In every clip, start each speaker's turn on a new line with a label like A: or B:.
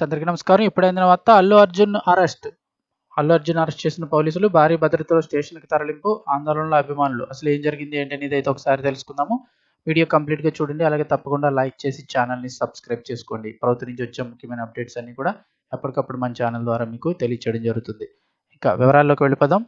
A: అందరికీ నమస్కారం. ఇప్పుడైన వార్త అల్లు అర్జున్ అరెస్ట్. అల్లు అర్జున్ అరెస్ట్ చేసిన పోలీసులు భారీ భద్రతలో స్టేషన్కి తరలింపు ఆందోళనలో అభిమానులు. అసలు ఏం జరిగింది ఏంటనేది అయితే ఒకసారి తెలుసుకుందాము. వీడియో కంప్లీట్గా చూడండి అలాగే తప్పకుండా లైక్ చేసి ఛానల్ని సబ్స్క్రైబ్ చేసుకోండి. ప్రభుత్వం నుంచి వచ్చే ముఖ్యమైన అప్డేట్స్ అన్ని కూడా ఎప్పటికప్పుడు మన ఛానల్ ద్వారా మీకు తెలియచేయడం జరుగుతుంది. ఇంకా వివరాల్లోకి వెళ్ళిపోదాం.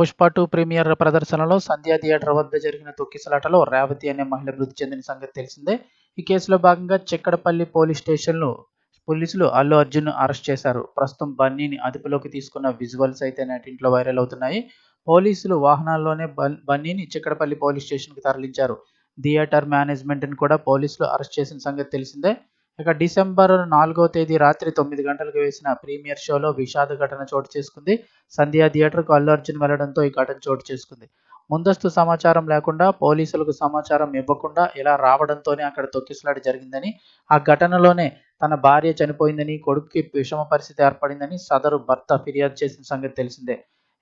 A: పుష్ప టూ ప్రీమియర్ ప్రదర్శనలో సంధ్యా థియేటర్ వద్ద జరిగిన తొక్కిసలాటలో రేవతి అనే మహిళ మృతి చెందిన సంగతి తెలిసిందే. ఈ కేసులో భాగంగా చిక్కడపల్లి పోలీస్ స్టేషన్లో పోలీసులు అల్లు అర్జున్ అరెస్ట్ చేశారు. ప్రస్తుతం బన్నీని అదుపులోకి తీసుకున్న విజువల్స్ అయితే నెటింట్లో వైరల్ అవుతున్నాయి. పోలీసులు వాహనాల్లోనే బన్నీని చిక్కడపల్లి పోలీస్ స్టేషన్కి తరలించారు. థియేటర్ మేనేజ్మెంట్ని కూడా పోలీసులు అరెస్ట్ చేసిన సంగతి తెలిసిందే. ఇక డిసెంబర్ నాలుగో తేదీ రాత్రి తొమ్మిది గంటలకు వేసిన ప్రీమియర్ షోలో విషాద ఘటన చోటు చేసుకుంది. సంధ్యా థియేటర్కు అల్లు అర్జున్ వెళ్ళడంతో ఈ ఘటన చోటు చేసుకుంది. ముందస్తు సమాచారం లేకుండా పోలీసులకు సమాచారం ఇవ్వకుండా ఇలా రావడంతోనే అక్కడ తొక్కిసలాట జరిగిందని ఆ ఘటనలోనే తన భార్య చనిపోయిందని కొడుకుకి విషమ పరిస్థితి ఏర్పడిందని సదరు భర్త ఫిర్యాదు చేసిన సంగతి తెలిసిందే.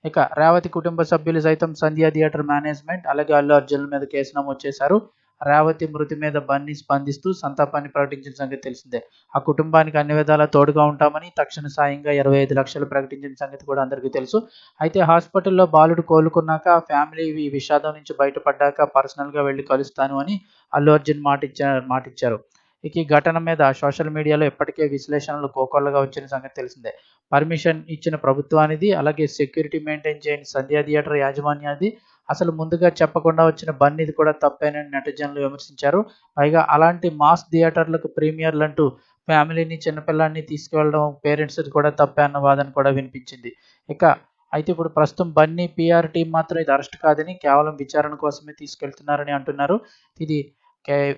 A: ఇక రేవతి కుటుంబ సభ్యులు సైతం సంధ్యా థియేటర్ మేనేజ్మెంట్ అలాగే అల్లు అర్జున్ మీద కేసు నమోదు చేశారు. రేవతి మృతి మీద బన్నీ స్పందిస్తూ సంతాపాన్ని ప్రకటించిన సంగతి తెలిసిందే. ఆ కుటుంబానికి అన్ని విధాలా తోడుగా ఉంటామని తక్షణ సాయంగా ఇరవై ఐదు లక్షలు ప్రకటించిన సంగతి కూడా అందరికీ తెలుసు. అయితే హాస్పిటల్లో బాలుడు కోలుకున్నాక ఫ్యామిలీ ఈ విషాదం నుంచి బయటపడ్డాక పర్సనల్గా వెళ్ళి కలుస్తాను అని అల్లు అర్జున్ మాటిచ్చారు మాటిచ్చారు. ఇక ఈ ఘటన మీద సోషల్ మీడియాలో ఇప్పటికే విశ్లేషణలు కోకొల్లగా వచ్చిన సంగతి తెలిసిందే. పర్మిషన్ ఇచ్చిన ప్రభుత్వానిది అలాగే సెక్యూరిటీ మెయింటైన్ చేయని సంధ్యా థియేటర్ యాజమాన్యాది అసలు ముందుగా చెప్పకుండా వచ్చిన బన్నీది కూడా తప్పేనని నెటిజన్లు విమర్శించారు. పైగా అలాంటి మాస్ థియేటర్లకు ప్రీమియర్లు అంటూ ఫ్యామిలీని చిన్నపిల్లాన్ని తీసుకువెళ్ళడం పేరెంట్స్ కూడా తప్పే అన్న వాదన కూడా వినిపించింది. ఇక అయితే ఇప్పుడు ప్రస్తుతం బన్నీ పీఆర్ టీం మాత్రం ఇది అరెస్ట్ కాదని కేవలం విచారణ కోసమే తీసుకెళ్తున్నారని అంటున్నారు. ఇది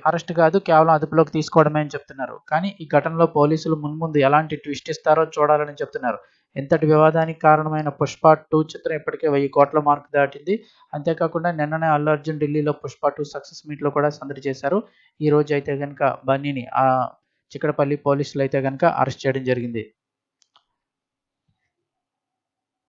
A: అరెస్ట్ కాదు కేవలం అదుపులోకి తీసుకోవడమే అని చెప్తున్నారు. కానీ ఈ ఘటనలో పోలీసులు మున్ముందు ఎలాంటి ట్విస్ట్ ఇస్తారో చూడాలని చెప్తున్నారు. ఎంతటి వివాదానికి కారణమైన పుష్ప టూ చిత్రం ఇప్పటికే వెయ్యి కోట్ల మార్క్ దాటింది. అంతేకాకుండా నిన్ననే అల్లు అర్జున్ ఢిల్లీలో పుష్ప టూ సక్సెస్ మీట్లో కూడా సందడి చేశారు. ఈ రోజు అయితే కనుక బన్నీని చిక్కడపల్లి పోలీసులు అయితే కనుక అరెస్ట్ చేయడం జరిగింది.